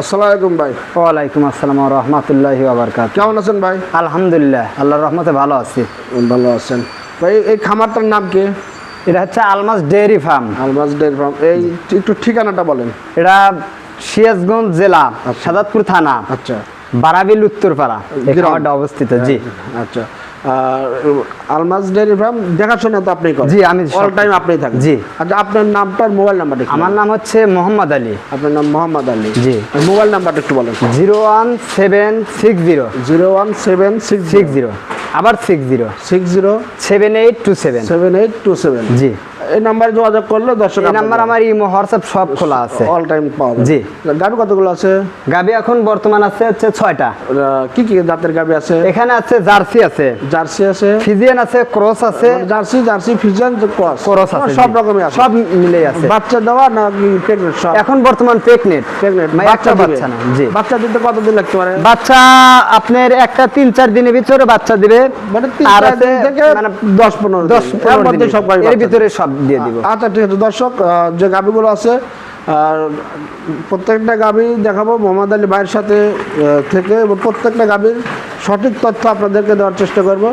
আসসালামু আলাইকুম ভাই। ওয়ালাইকুম আসসালাম রহমতুল্লাহ কেমন আছেন ভাই? আলহামদুলিল্লাহ আল্লাহর রহমতে ভালো আছি। ভালো আছেন। ভাই এই খামারটার নাম কি? এটা হচ্ছে Almas dairy farm. Almaz dairy farm. এই একটু ঠিকানাটা বলেন। এটা সিরাজগঞ্জ জেলা সাদাতপুর থানা আচ্ছা। বারাবিল উত্তরপাড়া অবস্থিত জি। আচ্ছা। আলমাজ ডেয়ারি ফার্ম দেখাশোনা তো আপনি করেন। জি, আমি অল টাইম আপনি থাকেন। জি। আচ্ছা আপনার নামটা মোবাইল নাম্বারটা একটু আমার নাম হচ্ছে মোহাম্মদ আলী। আপনার নাম মোহাম্মদ আলী। জি। মোবাইল নাম্বারটা একটু বলেন। Zero one seven six zero. Zero one seven six six zero. আবার six zero. Six zero seven eight two seven. Seven eight two seven. জি। এই নাম্বারে যোগাযোগ করলে দর্শক এই নাম্বার আমার ইমো হোয়াটসঅ্যাপ সব খোলা আছে। অল টাইম পাওয়া জি। গাড়ি কতগুলো আছে? গাবি এখন বর্তমান আছে হচ্ছে ছয়টা। কি কি জাতের গাবি আছে? এখানে আছে জার্সি আছে। জার্সি আছে। ফিজিয়ান আছে ক্রস আছে। Jersey Jersey Friesian cross. Cross আছে সব জি। রকমই আছে। সব মিলেই আছে। বাচ্চা দেওয়া না প্রেগনেন্ট সব? এখন বর্তমান প্রেগনেন্ট প্রেগনেন্ট একটা বাচ্চা না জি। বাচ্চা দিতে কতদিন লাগতে পারে? বাচ্চা আপনার একটা তিন চার দিনের ভিতরে বাচ্চা দিবে। মানে তিন চার দিন থেকে মানে দশ পনেরো দশ পনেরো মধ্যে সব এর ভিতরে সব। দিয়ে দিব। আচ্ছা ঠিক আছে, দর্শক যে গাভিগুলো আছে আর প্রত্যেকটা গাভি দেখাবো, মোহাম্মদ আলী ভাইয়ের সাথে থেকে প্রত্যেকটা গাভির সঠিক তথ্য আপনাদেরকে দেওয়ার চেষ্টা করব।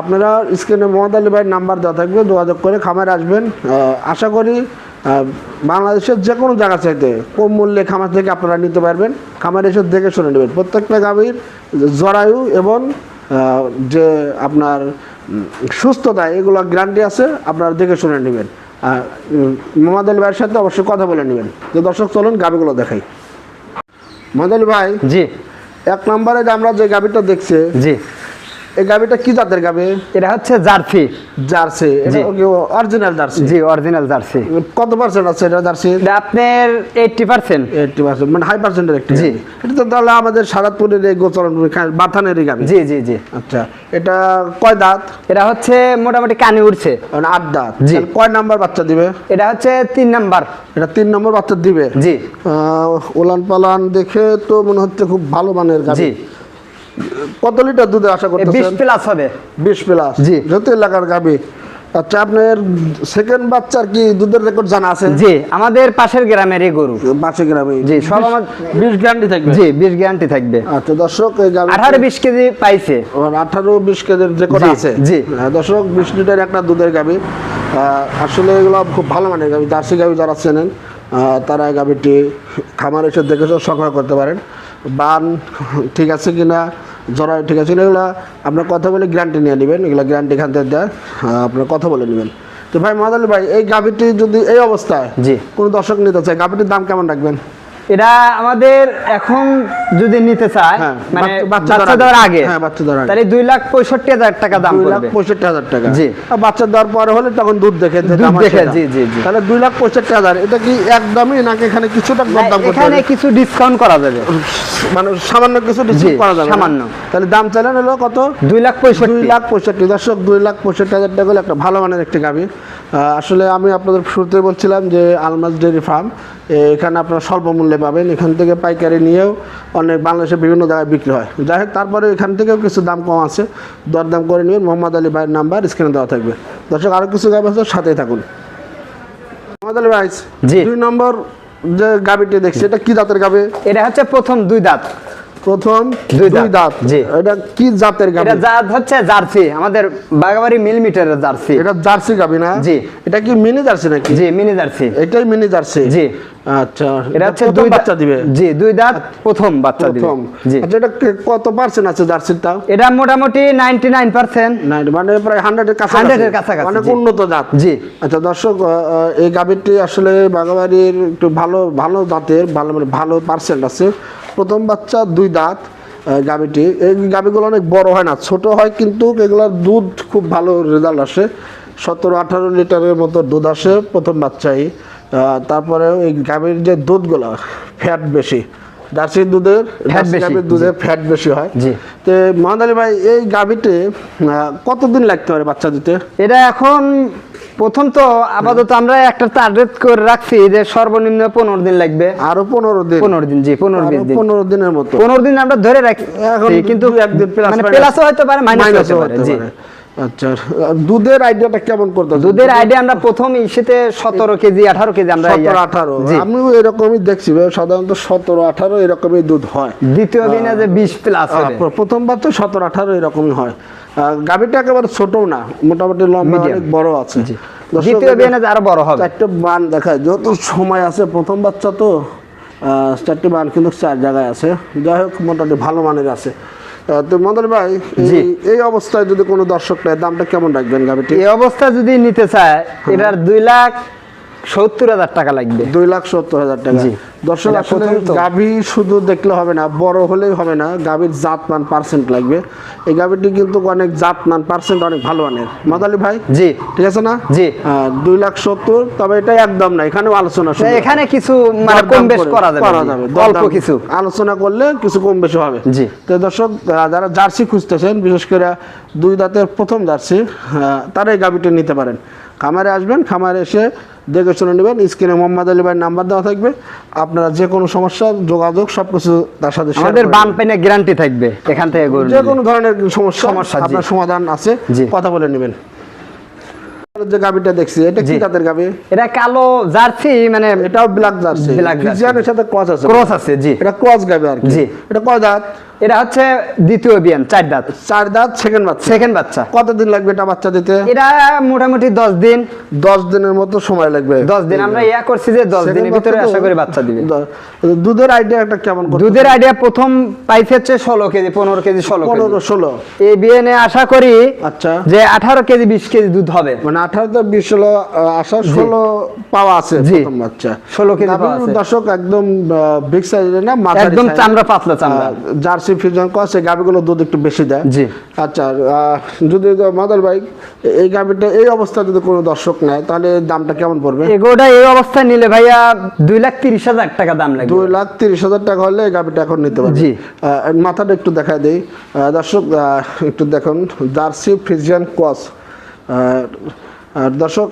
আপনারা স্ক্রিনে মোহাম্মদ আলী ভাইয়ের নাম্বার দেওয়া থাকবে, যোগাযোগ করে খামারে আসবেন। আশা করি বাংলাদেশের যে কোনো জায়গা চাইতে কম মূল্যে খামার থেকে আপনারা নিতে পারবেন। খামারে এসে দেখে শুনে নেবেন। প্রত্যেকটা গাভীর জরায়ু এবং যে আপনার সুস্থতা এগুলো গ্যারান্টি আছে আপনারা দেখে শুনে নেবেন। আর মোহাম্মদ আলী ভাইয়ের সাথে অবশ্যই কথা বলে নেবেন। যে দর্শক চলুন গাবিগুলো দেখাই। মোহাম্মদ আলী ভাই জি। এক নম্বরে যে আমরা যে গাবিটা দেখছি জি। এই গাবিটা কি জাতের গাবি? এটা হচ্ছে জার্সি। জার্সি। Original Jersey? জি অরিজিনাল জার্সি। কত পার্সেন্ট আছে এটা জার্সি? আপনার এইটটি পার্সেন্ট এইটটি পার্সেন্ট মানে হাই পার্সেন্টের একটি জি। এটা তো তাহলে আমাদের সারাদপুরের এই গোচরণ বাথানের গাবি? জি জি জি। আচ্ছা এটা কয় দাঁত? এটা হচ্ছে মোটামুটি কানে উঠছে মানে আট দাঁত। জি। কয় নাম্বার বাচ্চা দিবে? এটা হচ্ছে তিন নাম্বার। এটা তিন নম্বর বাচ্চা দিবে? জি। ওলান পালান দেখে তো মনে হচ্ছে খুব ভালো মানের গাভী জি। কত লিটার দুধে আশা করতেছেন? প্লাস হবে। বিশ প্লাস। জি। যত এলাকার গাভী আচ্ছা আপনার সেকেন্ড বাচ্চার কি দুধের রেকর্ড জানা আছে? জি আমাদের পাশের গ্রামের এই গরু বাচ্চা গ্রামে। জি, সব আমার- বিশ গ্যারান্টি থাকবে। জি বিশ গ্যারান্টি থাকবে। আচ্ছা দর্শক এই গাভী আঠারো বিশ কেজি পাইছে। আঠারো বিশ কেজির রেকর্ড আছে। জি। হ্যাঁ, দর্শক বিশ লিটার একটা দুধের আসলে এগুলো খুব ভালো মানের গাভী জার্সি যারা চেনেন তারা এই গাভীটি খামার এসে দেখে সংগ্রহ করতে পারেন। বান ঠিক আছে কিনা? জরা ঠিক আছে এগুলো আপনার কথা বলে গ্যারান্টি নিয়ে নেবেন এগুলো গ্যারান্টি এখান থেকে দেয় আপনার কথা বলে নেবেন তো ভাই মাদালি ভাই এই গাভীটি যদি এই অবস্থায় জি। কোনো দর্শক নিতে চায় গাভীটির দাম কেমন রাখবেন এটা আমাদের এখন যদি নিতে চায় হ্যাঁ, মানে বাচ্চা- দেওয়ার আগে। হ্যাঁ, বাচ্চা দেওয়ার আগে। তাহলে দুই লাখ পঁয়ষট্টি হাজার টাকা দাম দুই লাখ পঁয়ষট্টি হাজার টাকা জি। আর বাচ্চা দেওয়ার পরে হলে তখন দুধ দেখে দুধ দেখে। জি, জি, জি। তাহলে দুই লাখ পঁয়ষট্টি হাজার এটা কি একদমই নাকি এখানে কিছুটা দাম করতে এখানে কিছু ডিসকাউন্ট করা যাবে মানে সামান্য কিছু ডিসকাউন্ট করা যাবে? সামান্য। তাহলে দাম চাইলেন হলো কত দুই লাখ দুই পঁয়ষট্টি লাখ পঁয়ষট্টি দর্শক দুই লাখ পঁয়ষট্টি হাজার টাকা হলে একটা ভালো মানের একটি গাভী আহ, আসলে আমি আপনাদের শুরুতে বলছিলাম যে আলমাজ ডেয়ারি ফার্ম এখানে আপনারা স্বল্প মূল্যে পাবেন। এখান থেকে পাইকারি নিয়েও অনেক বাংলাদেশের বিভিন্ন জায়গায় বিক্রি হয়। যাই হোক তারপরে এখান থেকেও কিছু দাম কম আছে। দরদাম করে নিবেন মোহাম্মদ আলী ভাইয়ের নাম্বার স্ক্রিনে দেওয়া থাকবে। দর্শক আরও কিছু গাভ আছে সাথেই থাকুন। মোহাম্মদ আলী ভাই জি। দুই নম্বর যে গাভীটি দেখছি এটা কি দাঁতের গাবে? এটা হচ্ছে প্রথম দুই দাঁত। প্রথম দুই দাঁত। জি। এটা কি জাতের এটা জাত হচ্ছে জার্সি। আমাদের বাগাবাড়ি মিলিমিটারের জার্সি। এটা জার্সি না? জি। এটা কি মিনি জার্সি নাকি? জি মিনি জার্সি। এটাই মিনি জার্সি? জি। আচ্ছা এটা হচ্ছে দুই বাচ্চা দিবে? জি দুই দাঁত প্রথম বাচ্চা দিবে। জি। আচ্ছা এটা কত পার্সেন্ট আছে জার্সির এটা মোটামুটি নাইনটি নাইন পার্সেন্ট না মানে প্রায় হান্ড্রেডের কাছাকাছি। 100 এর কাছাকাছি, অনেক উন্নত জাত। জি। আচ্ছা দর্শক আহ, আহ, এই আসলে বাগাবাড়ির একটু ভালো ভালো দাঁতের ভালো মানে ভালো পার্সেন্ট আছে। প্রথম বাচ্চা, দুই দাঁত গাভীটি। এই গাভীগুলো অনেক বড় হয় না, ছোট হয় কিন্তু এগুলোর দুধ খুব ভালো রেজাল্ট আসে। সতেরো, আঠারো লিটারের মতো দুধ আসে প্রথম বাচ্চাই। তারপরে ওই গাভীর যে দুধগুলো ফ্যাট বেশি জার্সির দুধের জার্সি গাভীর দুধে ফ্যাট বেশি হয়। জি। তো আলী ভাই এই গাভীতে কতদিন লাগতে পারে বাচ্চা দিতে? এটা এখন প্রথম তো আপাতত আমরা একটা টার্গেট করে রাখছি যে সর্বনিম্ন পনেরো দিন লাগবে। আরও পনেরো দিন? পনেরো দিন জি পনেরো দিন। পনেরো দিনের মতো। পনেরো দিন আমরা ধরে রাখছি কিন্তু প্লাসও হতে পারে minus হতে পারে জি। পারে। আচ্ছা দুধের আইডিয়াটা কেমন করতে দুধের আইডিয়া আমরা প্রথম ইসেতে সতেরো কেজি আঠারো কেজি আমরা সতেরো আঠারো। জি। এরকমই দেখছি সাধারণত সতেরো আঠারো এরকমই দুধ হয়। দ্বিতীয় দিনে যে বিশ প্লাস প্রথমবার তো সতেরো আঠারো এরকমই হয়। গাভীটা একেবারে ছোটও না মোটামুটি লম্বা অনেক বড় আছে। দ্বিতীয় বিয়ানে আরও বড় হবে। চারটে বান দেখায় যেহেতু সময় আছে প্রথম বাচ্চা তো চারটি বান কিন্তু চার জায়গায় আছে। যাই হোক মোটামুটি ভালো মানের আছে। তো মদন ভাই এই- এই অবস্থায় যদি কোনো দর্শক নেয় দামটা কেমন রাখবেন গাভিটি? এই অবস্থা যদি নিতে চায় এটার দুই লাখ সত্তর হাজার টাকা লাগবে। দুই লাখ সত্তর হাজার টাকা। দর্শক আসলে। গাভী শুধু দেখলে হবে না বড় হলেই হবে না গাভীর জাতমান পার্সেন্ট লাগবে। এই গাভীটি কিন্তু অনেক জাতমান পার্সেন্ট অনেক ভালো মানের। মাদালি ভাই? জি। ঠিক আছে না? জি। দুই লাখ সত্তর তবে এটা একদম না এখানেও আলোচনা এখানে কিছু মানে কম বেশ করা যাবে। করা যাবে অল্প কিছু। আলোচনা করলে কিছু কম বেশি হবে। জি। তো দর্শক যারা জার্সি খুঁজতেছেন বিশেষ করে দুই দাঁতের প্রথম জার্সি তারা এই গাভিটি নিতে পারেন। খামারে আসবেন খামারে এসে দেখে শুনে নেবেন স্ক্রিনে মোহাম্মদ আলী ভাইয়ের নাম্বার দেওয়া থাকবে। আপনারা যে কোনো সমস্যা যোগাযোগ সব কিছু তার সাথে আমাদের বাম পেনে গ্যারান্টি থাকবে এখান থেকে যে কোনো ধরনের সমস্যা সমস্যা, আপনার সমাধান আছে কথা বলে নেবেন। যে গাভিটা দেখছি এটা কি। জাতের গাভি? এটা কালো জার্সি মানে এটাও ব্ল্যাক জার্সি। jersey। ফিজিয়ানের সাথে ক্রস আছে। ক্রস আছে জি। এটা ক্রস গাবে আর কি। জি। এটা কয় এটা হচ্ছে দ্বিতীয় বিয়ান চার দাঁত। চার দাঁত সেকেন্ড বাচ্চা। সেকেন্ড বাচ্চা। কতদিন লাগবে এটা বাচ্চা দিতে? এটা মোটামুটি দশ দিন। দশ দিনের মতো সময় লাগবে। দশ দিন আমরা ইয়া করছি যে দশ দিনের ভিতরে আশা করি বাচ্চা দিবে। দুধের আইডিয়া একটা কেমন দুধের আইডিয়া প্রথম পাইছে হচ্ছে ষোলো কেজি পনেরো কেজি ষোলো কেজি। পনেরো ষোলো। এই বিয়ানে আশা করি আচ্ছা। যে আঠারো কেজি বিশ কেজি দুধ হবে। মানে আঠারো তো বিশ ষোলো আসার ষোলো পাওয়া আছে জি। প্রথম বাচ্চা। 16 কেজি। দর্শক একদম বিগ সাইজের না একদম চামড়া পাতলা চামড়া। আহ, জার্সি ফিজন কস গাভিগুলো দুধ একটু বেশি দেয়। জি। আচ্ছা যদি মাদার ভাই এই গাভিটা এই অবস্থা যদি কোনো দর্শক নেয় তাহলে দামটা কেমন পড়বে? এগোটা এই অবস্থায় নিলে ভাইয়া দুই লাখ তিরিশ হাজার টাকা দাম লাগবে। দুই লাখ তিরিশ হাজার টাকা হলে এই গাভিটা এখন নিতে পারবে। জি। মাথাটা একটু দেখা দেই। দর্শক একটু দেখুন। জার্সি ফ্রিজিয়ান কস আর দর্শক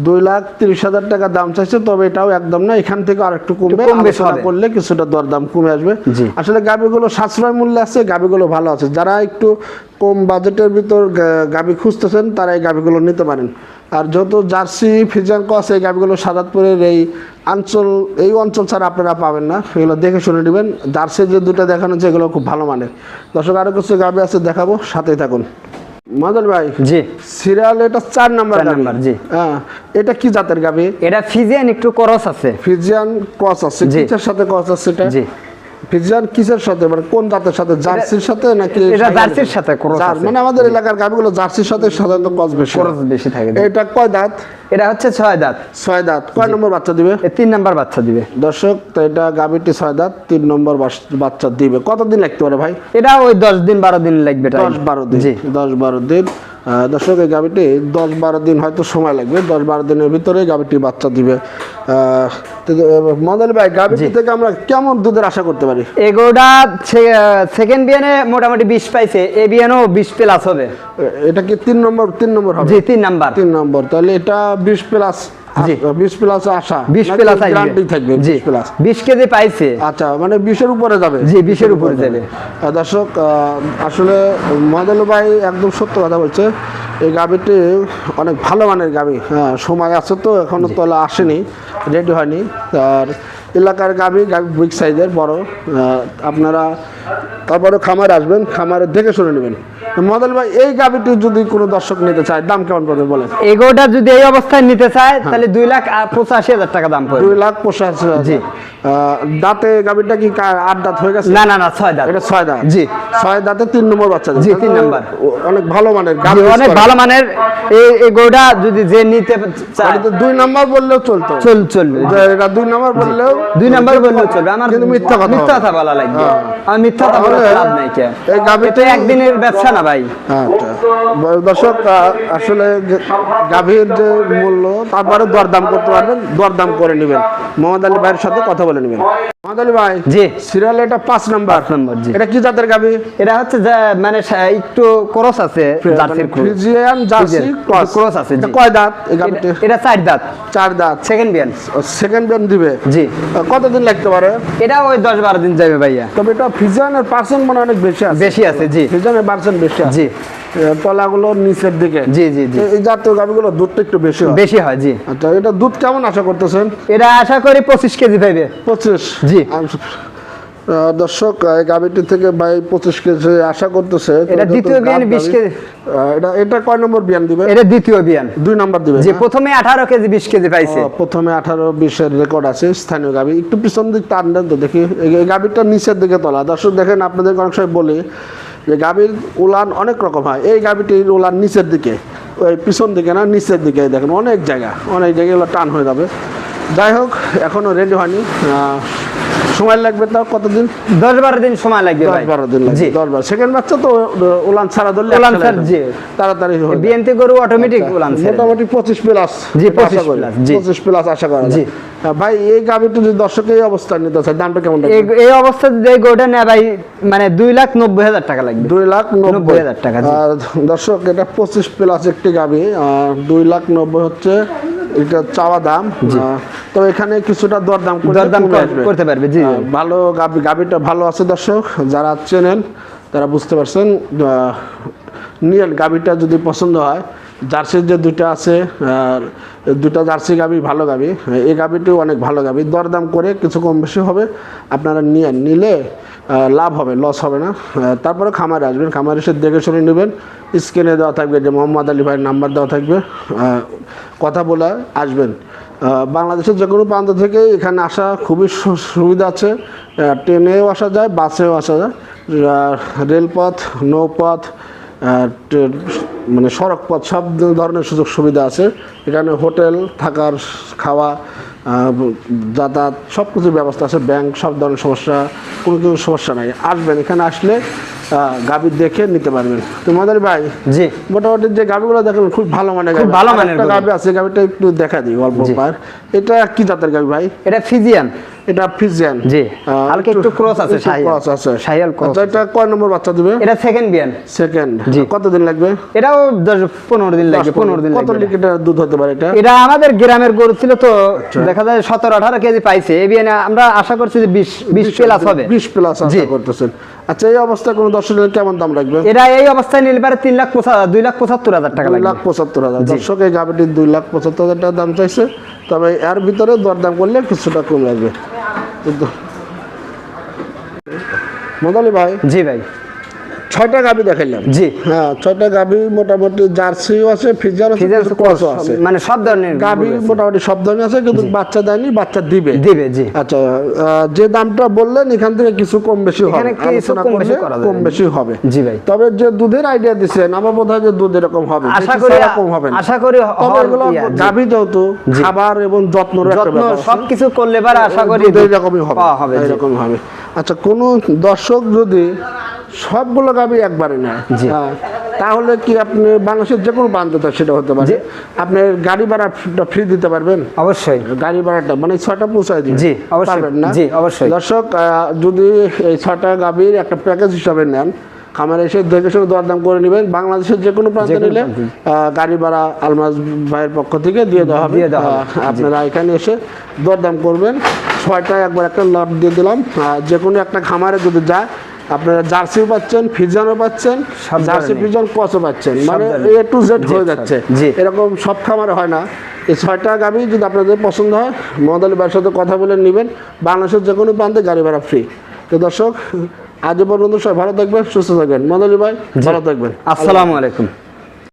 দুই লাখ তিরিশ হাজার টাকা দাম চাইছে তবে এটাও একদম না। এখান থেকে আর একটু কমবে আলোচনা করলে কিছুটা দরদাম কমে আসবে। আসলে গাভিগুলো সাশ্রয় মূল্যে আছে গাভিগুলো ভালো আছে। যারা একটু কম বাজেটের ভিতর গা- গাভি খুঁজতেছেন তারা এই গাভিগুলো নিতে পারেন। আর যত জার্সি ফিজান কস এই গাভিগুলো সাদাতপুরের এই অঞ্চল এই অঞ্চল ছাড়া আপনারা পাবেন না। এগুলো দেখে শুনে নেবেন। জার্সি যে দুটো দেখানো হচ্ছে এগুলো খুব ভালো মানের। দর্শক আরও কিছু গাভি আছে দেখাবো। সাথেই থাকুন। মাদল ভাই জি। সিরিয়াল এটা চার নাম্বার নাম্বার, জি। হ্যাঁ এটা কি জাতের গাভি এটা ফিজিয়ান একটু করস আছে। ফিজিয়ান ক্রস আছে। কিসের সাথে ক্রস আছে এটা? জি। কিসের সাথে? মানে কোন জাতের সাথে? জার্সির সাথে নাকি এটা জার্সির সাথে জার- আছে। মানে আমাদের এলাকার গাভিগুলো জার্সির সাথে সাধারণত ক্রস বেশি করস বেশি থাকে এটা কয় দাঁত? এটা হচ্ছে ছয় দাঁত। ছয় দাঁত। কয় নম্বর বাচ্চা দিবে? এ তিন নাম্বার বাচ্চা দিবে। দর্শক তো এটা গাভিটি ছয় দাঁত তিন নম্বর বাচ্চা দিবে। কতদিন লাগতে পারে ভাই? এটা ওই দশ দিন বারো দিন লাগবে। দশ বারো দিন। জি। দশ বারো দিন। দর্শক এই গাভিটি দশ বারো দিন হয়তো সময় লাগবে। দশ বারো দিনের ভিতরে গাভিটি বাচ্চা দিবে। মদন ভাই গাভিটি থেকে আমরা কেমন দুধের আশা করতে পারি? এগোটা সেকেন্ড বিয়ানে মোটামুটি বিশ পাইছে এ বিয়ানও বিশ প্লাস হবে। এটা কি তিন নম্বর তিন নম্বর হবে? জি তিন নম্বর। তিন নম্বর। তাহলে এটা বিশ প্লাস জি। বিশ প্লাস আশা। বিশ প্লাস গ্যারান্টি থাকবে জি। বিশ প্লাস? বিশ কেজি পাইছে। আচ্ছা মানে উপরে যাবে। জি, 20 এর উপরে যাবে। দর্শক আহ, আসলে মদল ভাই একদম সত্য কথা বলছে। এই গাবিটি অনেক ভালো মানের গাবি হ্যাঁ সময় আছে তো এখনও তোলা আসেনি রেডি হয়নি। আর এলাকার গাবি গাবি বিগ সাইজের বড় আপনারা তারপরে খামার আসবেন খামারে দেখে শুনে নেবেন। মদল ভাই এই গাবিটি যদি কোনো দর্শক নিতে চায় দাম কেমন পড়বে বলেন? এগোটা যদি এই অবস্থায় নিতে চায় তাহলে দুই লাখ পঁচাশি হাজার টাকা দাম পড়বে। দুই লাখ পঁচাশি হাজার। দাঁতে গাবিটা কি আট দাঁত হয়ে গেছে? না না না ছয় দাঁত। এটা ছয় দাঁত। জি। ছয় দাঁতে তিন নম্বর বাচ্চা জি, তিন নম্বর। অনেক ভালো মানের অনেক ভালো মানের। এই গরুটা যদি যে নিতে চায় দুই নম্বর বললেও চলতো। চল চলবে যে এটা দুই নম্বর বললেও দুই নাম্বার বললেও চলবে। আমার কিন্তু মিথ্যা কথা মিথ্যা কথা বলা লাগবে। হ্যাঁ। আমার মিথ্যা কথা বলে লাভ নাই কে। এই এটা একদিনের ব্যবসা না ভাই। আচ্ছা। দর্শক আসলে গাভীর যে মূল্য তারপরে দরদাম করতে পারবেন দরদাম করে নেবেন। মোহাম্মদ আলী ভাইয়ের সাথে কথা বলে নেবেন মাদালি ভাই জি। সিরিয়াল এটা পাঁচ নাম্বার। নাম্বার, জি। এটা কি জাতের গাবি এটা হচ্ছে মানে একটু ক্রস আছে জার্সির ফ্রিজিয়ান জার্সি ক্রস। ক্রস আছে, জি। কয় দাঁত এটা- এটা চার দাঁত। চার দাঁত। সেকেন্ড বিয়ান সেকেন্ড ব্যান দিবে? জি। কতদিন লাগতে পারে? এটা ওই দিন যাবে ভাইয়া। তবে এটা পার্সেন্ট মনে অনেক বেশি আছে। বেশি আছে জি। ফিজিয়ানের পার্সেন্ট বেশি আছে। জি। তলাগুলো নিচের দিকে। জি জি জি। এই জাতীয় গাবিগুলো দুধটা একটু বেশি বেশি হয় জি। আচ্ছা এটা দুধ কেমন আশা করতেছেন? এটা আশা করি পঁচিশ কেজি পাইবে। পঁচিশ। জি। দর্শক গাবিটি থেকে ভাই পঁচিশ কেজি আশা করতেছে এটা দ্বিতীয় বিয়ান 20 কেজি। এটা এটা কয় নম্বর বিয়ান দিবে এটা দ্বিতীয় বিয়ান। দুই নাম্বার দিবে যে প্রথমে আঠারো কেজি বিশ কেজি পাইছে। প্রথমে আঠারো বিশের রেকর্ড আছে স্থানীয় একটু পিছন দিক টান দেন তো দেখি এই নিচের দিকে তোলা। দর্শক দেখেন আপনাদের অনেক সময় বলি যে গাবির উলান অনেক রকম হয়। এই গাবিটির উলান নিচের দিকে ওই পিছন দিকে না নিচের দিকে দেখেন অনেক জায়গা অনেক জায়গায় এগুলো টান হয়ে যাবে। যাই হোক এখনও রেডি হয়নি। সময় লাগবে তাও কতদিন? দশ বারো দিন সময় লাগবে দশ বারো দিন জি। দশ বারো। সেকেন্ড বাচ্চা তো উলান ছাড়া ধরলে উলান ছাড়া, জি। তাড়াতাড়ি হয়ে গরু অটোমেটিক আচ্ছা, উলান মোটামুটি পঁচিশ প্লাস জি, 25 plus, জি। পঁচিশ প্লাস আশা করা জি। ভাই এই গাভিটি যদি দর্শক এই অবস্থা নিতে চায় দামটা কেমন এই? এই যে গরুটা নেয় ভাই মানে দুই লাখ নব্বই হাজার টাকা লাগবে। দুই লাখ নব্বই। হাজার টাকা, দর্শক এটা পঁচিশ প্লাস একটি গাভি দুই লাখ নব্বই হচ্ছে এটা চাওয়া দাম। তো এখানে কিছুটা দরদাম দরদাম। করতে পারবে, জি, জি। ভালো গাভিটা ভালো আছে দর্শক যারা চেনেন তারা বুঝতে পারছেন নিয়েন গাভিটা যদি পছন্দ হয় জার্সির যে দুইটা আছে আর দুটা জার্সি গাভি ভালো গাভি এই গাভিটিও অনেক ভালো গাভি দরদাম করে কিছু কম বেশি হবে আপনারা নিয়েন নিলে লাভ হবে লস হবে না। তারপরে খামারে আসবেন খামারে এসে দেখে শুনে নেবেন। স্ক্রিনে দেওয়া থাকবে যে মোহাম্মদ আলী ভাইয়ের নাম্বার দেওয়া থাকবে। কথা বলে আসবেন। বাংলাদেশের যে কোনো প্রান্ত থেকে এখানে আসা খুবই সুবিধা আছে। ট্রেনেও আসা যায়, বাসেও আসা যায়। রেলপথ, নৌপথ মানে সড়কপথ সব ধরনের সুযোগ সুবিধা আছে। এখানে হোটেল থাকার, খাওয়া যাতায়াত সব কিছুর ব্যবস্থা আছে ব্যাংক সব ধরনের সমস্যা কোনো কিছু সমস্যা নাই। আসবেন এখানে আসলে গাভি দেখে নিতে পারবেন। তো মাদার ভাই জি। মোটামুটি যে গাভিগুলো দেখেন খুব ভালো মানের খুব ভালো মানের গাবি গাভি আছে গাভিটা একটু দেখা দিই অল্প। পার। এটা কি জাতের গাভি ভাই? এটা ফিজিয়ান। এটা ফিজিয়ান জি। হালকা একটু ক্রস আছে। ক্রস আছে। শাহিয়াল ক্রস আচ্ছা এটা কয় নম্বর বাচ্চা দিবে? এটা সেকেন্ড বিয়ান সেকেন্ড জি। কতদিন লাগবে? এটাও দশ পনেরো দিন লাগবে দশ পনেরো। দিন কত লাগবে। কত লিটার দুধ হতে পারে এটা? এটা আমাদের গ্রামের গরু ছিল তো দেখা যায় সতেরো আঠারো কেজি পাইছে। বিয়ানে আমরা আশা করছি যে বিশ বিশ প্লাস হবে। বিশ প্লাস জি। আশা করতেছেন। আচ্ছা এই অবস্থায় দর্শক দর্শকের কেমন দাম লাগবে? এটা এই অবস্থায় নিলে পারে তিন লাখ দুই লাখ পঁচাত্তর হাজার টাকা দুই লাখ পঁচাত্তর হাজার। দর্শক এই গাভিটির দুই লাখ পঁচাত্তর হাজার টাকা দাম চাইছে। তবে এর ভিতরে দরদাম করলে কিছুটা কম লাগবে। মদালি ভাই জি ভাই। ছয়টা গাভি দেখাইলাম। জি। হ্যাঁ ছয়টা গাভি মোটামুটি জার্সিও আছে ফিজার আছে ক্রসও আছে। মানে সব ধরনের গাভি মোটামুটি সব ধরনের আছে কিন্তু বাচ্চা দেয়নি বাচ্চা দিবে। দিবে জি। আচ্ছা যে দামটা বললেন এখান থেকে কিছু কম বেশি হবে। এখানে কিছু কম বেশি করা যাবে। কম বেশি হবে। জি ভাই। তবে যে দুধের আইডিয়া দিচ্ছেন আমার বোধ হয় যে দুধ এরকম হবে আশা করি ছাড়া কম হবে না। আশা করি জি। যেহেতু খাবার এবং যত্ন আছে। সবকিছু করলে পারে আশা করি দুধ এইরকমই হবে। হবে জি। এইরকমই হবে। আচ্ছা কোনো দর্শক যদি সবগুলো গাবি একবারে নেয়। হ্যাঁ, তাহলে কি আপনি বাংলাদেশের যে কোনো বান্ধব সেটা হতে পারে। আপনি গাড়ি ভাড়া ফ্রি দিতে পারবেন অবশ্যই গাড়ি ভাড়াটা মানে ছটা পৌঁছায় দিন জি, অবশ্যই। না জি, অবশ্যই। দর্শক যদি এই ছয়টা গাবির একটা প্যাকেজ হিসাবে নেন খামারে এসে দেখে শুনে দরদাম করে নেবেন। বাংলাদেশের যে কোনো প্রান্তে নিলে গাড়ি ভাড়া আলমাজ ভাইয়ের পক্ষ থেকে দিয়ে দেওয়া হবে। আপনারা এখানে এসে দরদাম করবেন। ছয়টা একবার একটা লট দিয়ে দিলাম। যে কোনো একটা খামারে যদি যায় আপনারা জার্সিও পাচ্ছেন ফিজানও পাচ্ছেন জার্সি। ফিজন কচও পাচ্ছেন। মানে। এ টু জেড হয়ে যাচ্ছে। এরকম সব খামারে হয় না। এই ছয়টা গাভি যদি আপনাদের পছন্দ হয় মহাদালি ভাইয়ের সাথে কথা বলে নেবেন। বাংলাদেশের যে কোনো প্রান্তে গাড়ি ভাড়া ফ্রি তো দর্শক আজ পর্যন্ত সবাই ভালো থাকবেন সুস্থ থাকবেন। মনোজ ভাই ভালো থাকবেন। আসসালামু আলাইকুম।